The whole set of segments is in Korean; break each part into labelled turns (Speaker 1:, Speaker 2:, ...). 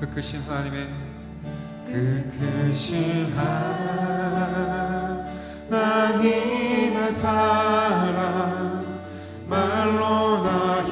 Speaker 1: 그 크신 하나님의 그 크신 하나님의 사랑 말로 나의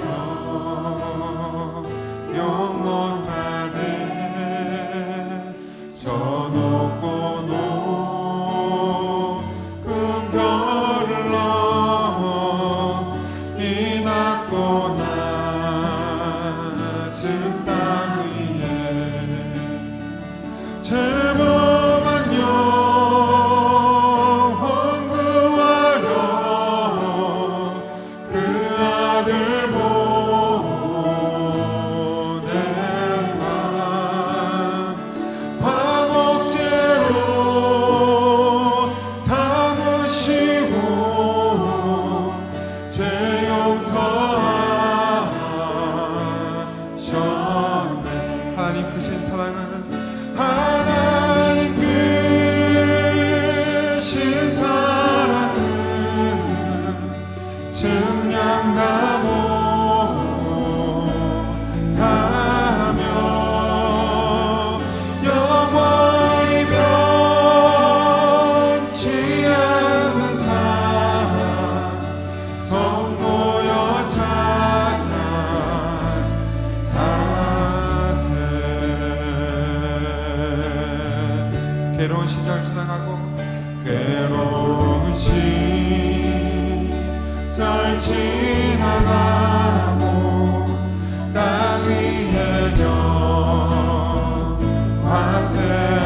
Speaker 1: 지나가고 땅 위에 영화 새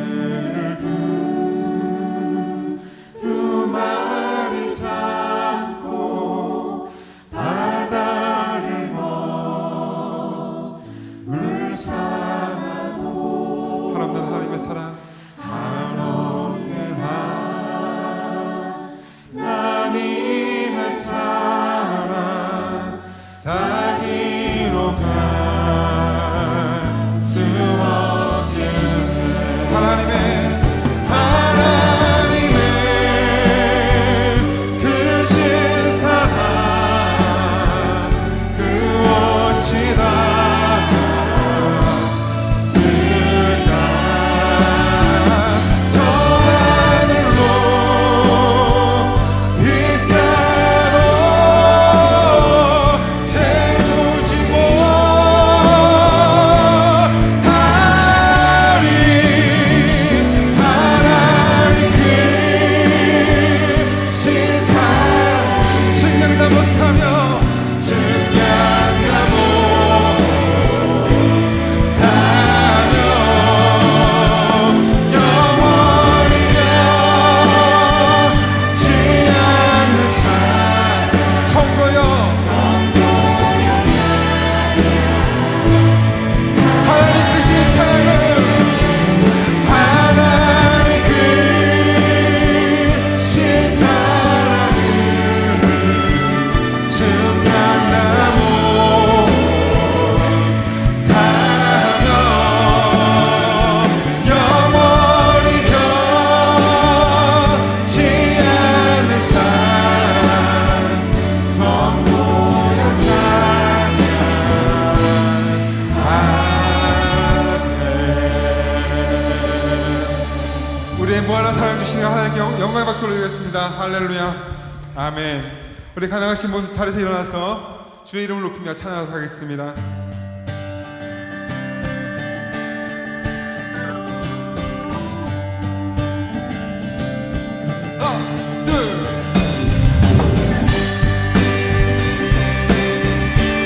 Speaker 1: 할렐루야. 아멘. 우리 가능하신 모습 자리에서 일어나서 주의 이름을 높이며 찬양하겠습니다.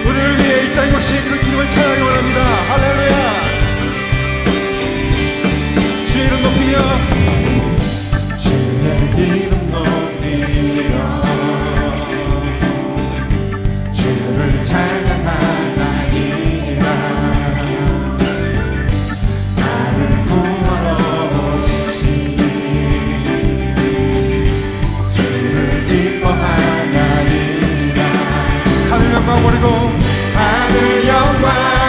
Speaker 1: 우리를 위해 이 땅 역시 그 기름을 찬양하기 원합니다. somewhere.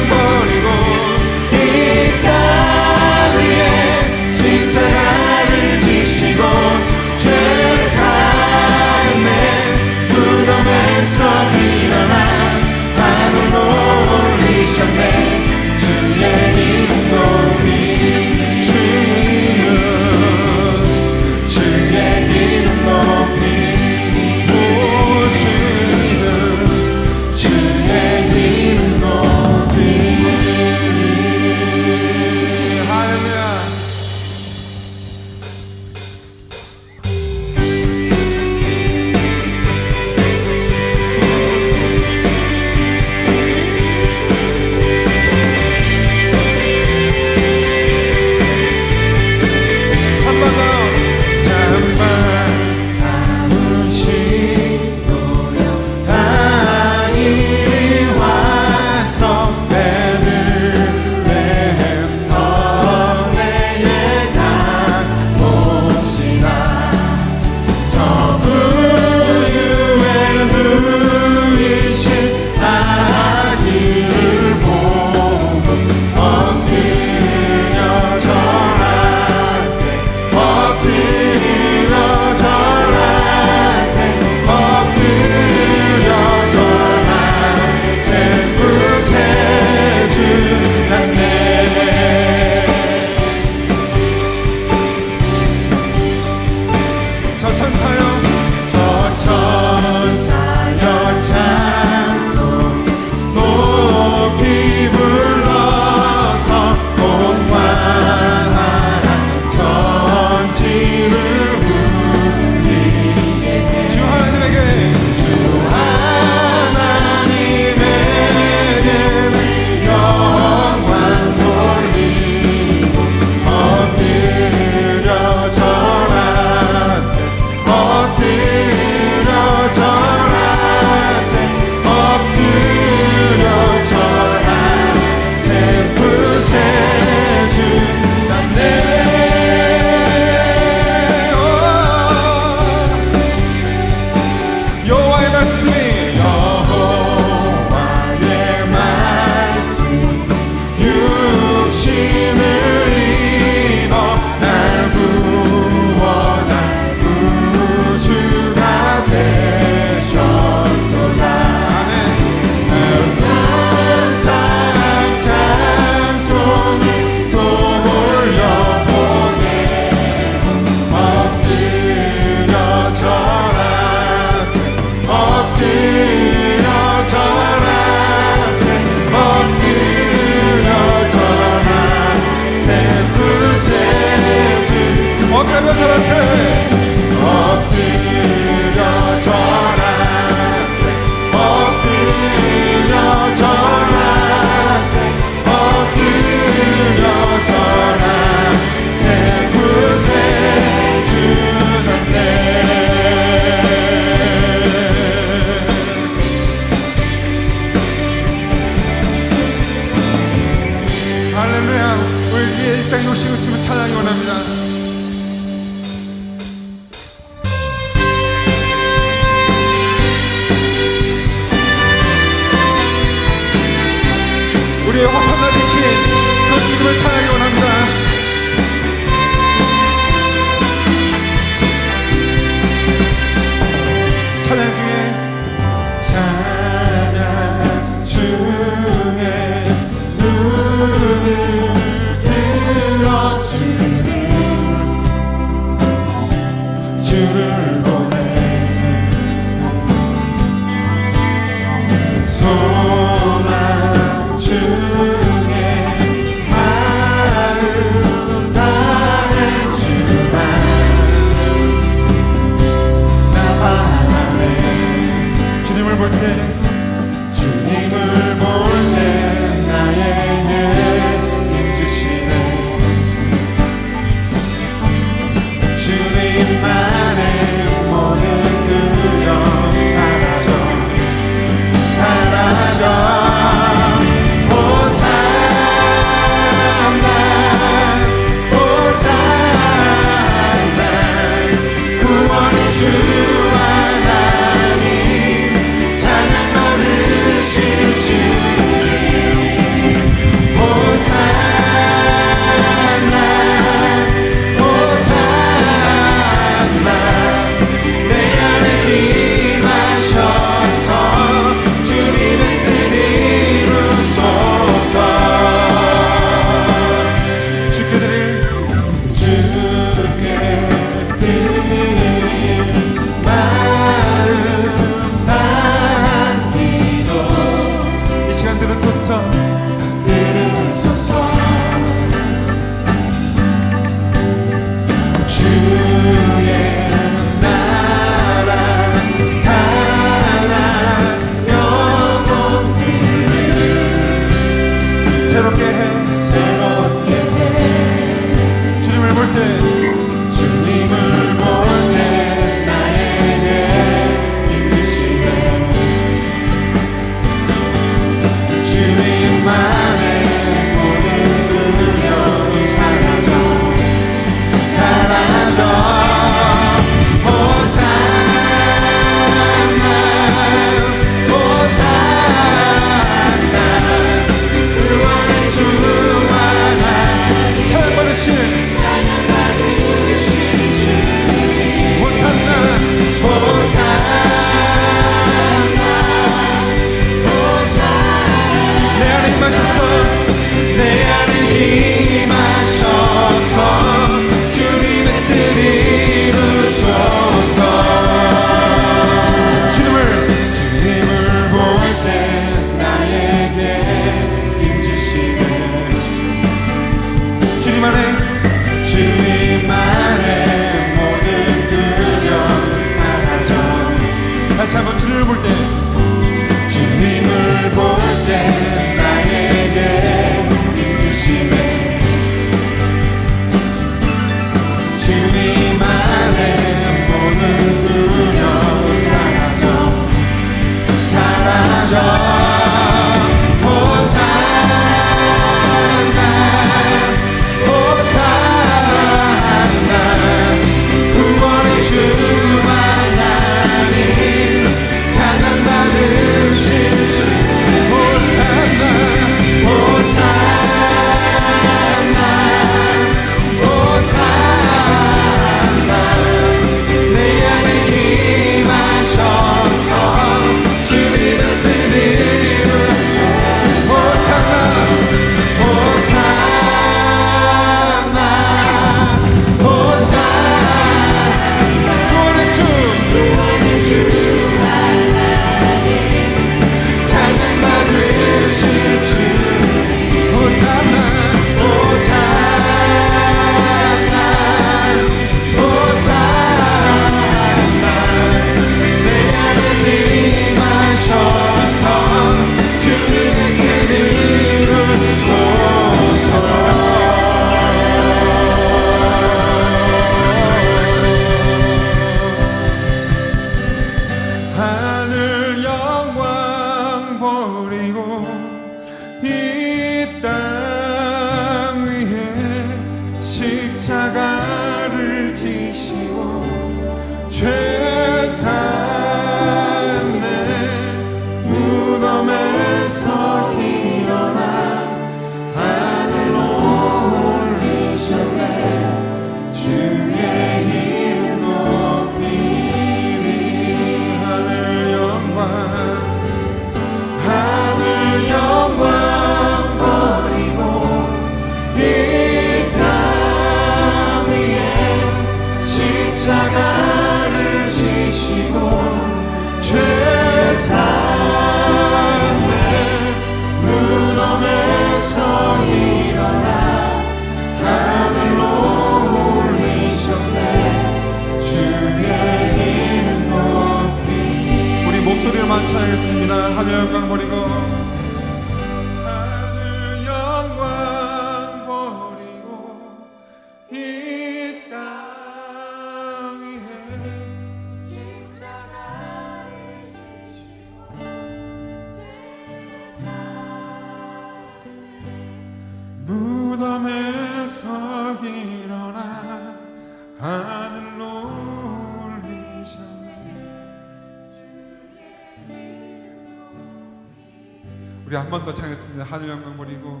Speaker 1: 한 번
Speaker 2: 더 찬양했습니다. 하늘 영광 버리고.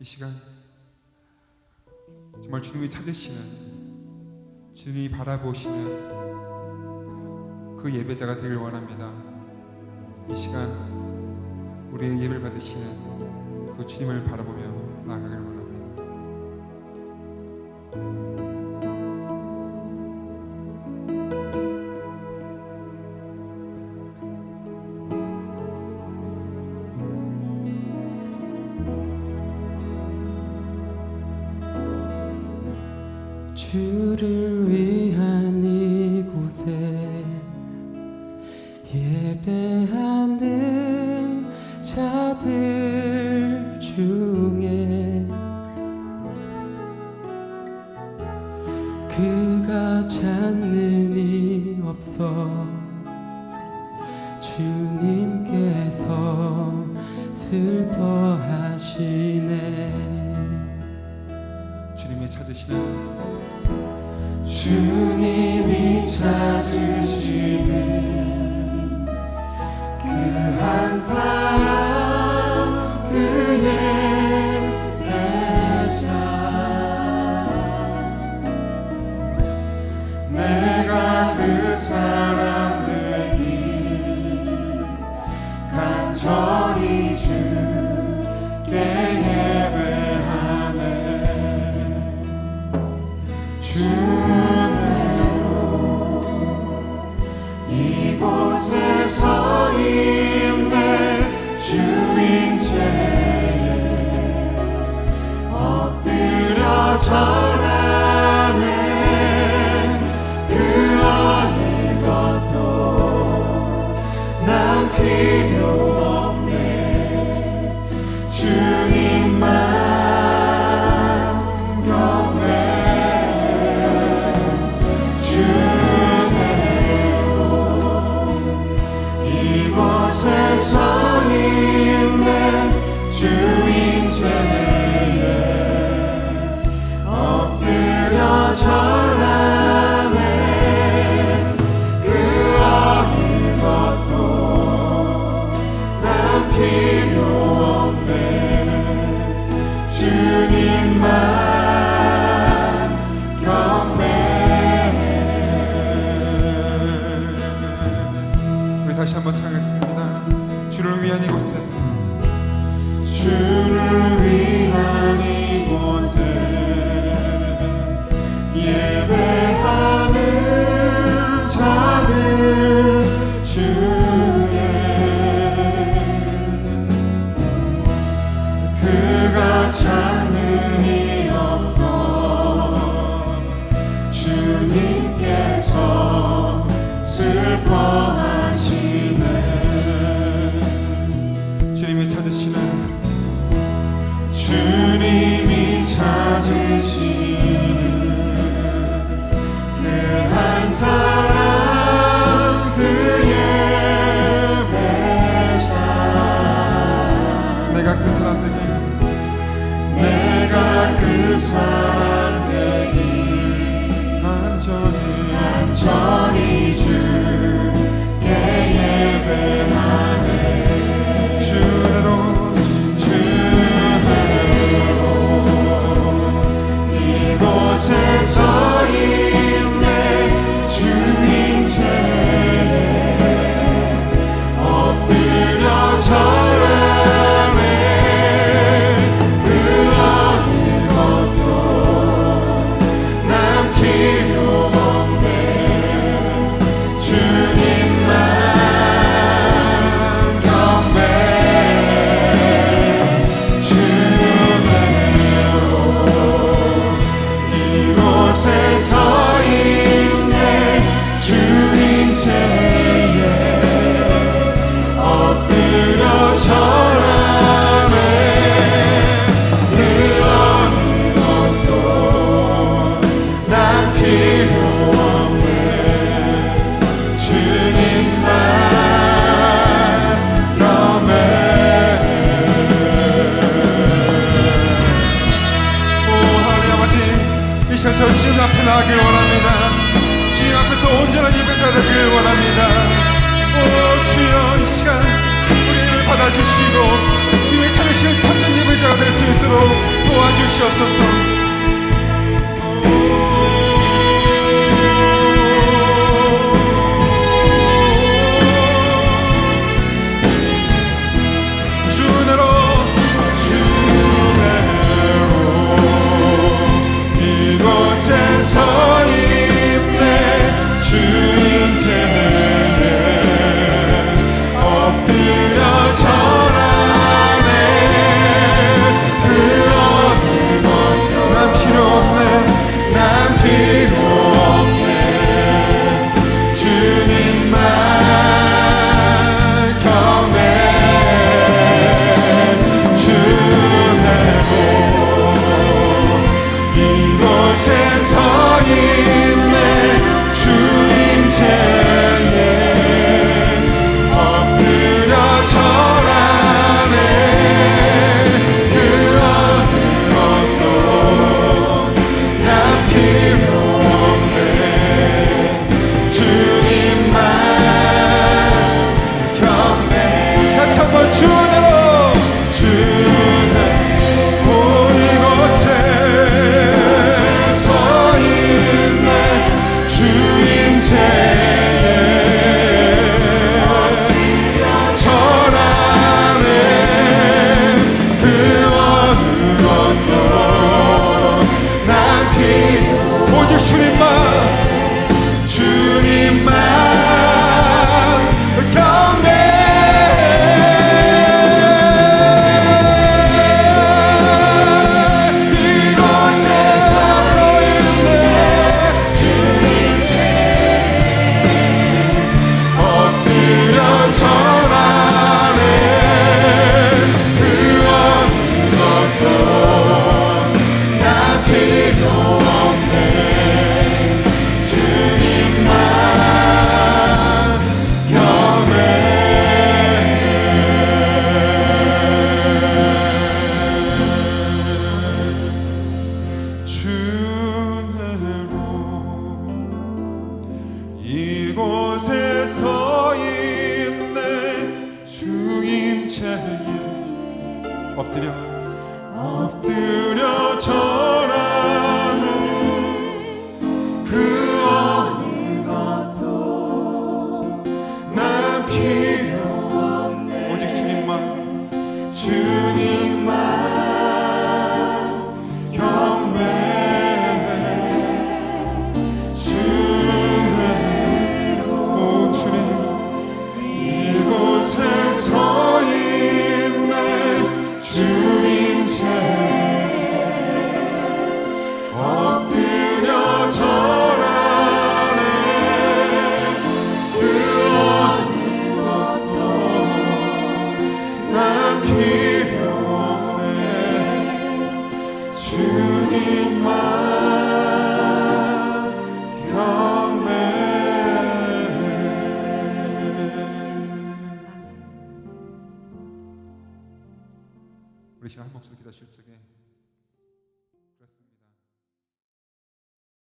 Speaker 2: 이 시간 정말 주님이 찾으시는 주님이 바라보시는 그 예배자가 되길 원합니다. 이 시간 우리의 예배를 받으시는 그 주님을 바라보며 나아가기를
Speaker 1: 찾는 이 없어. 주님께서 슬퍼하시네.
Speaker 2: 주님이 찾으시는
Speaker 1: 주님이 찾으시는 그 한 사람. time.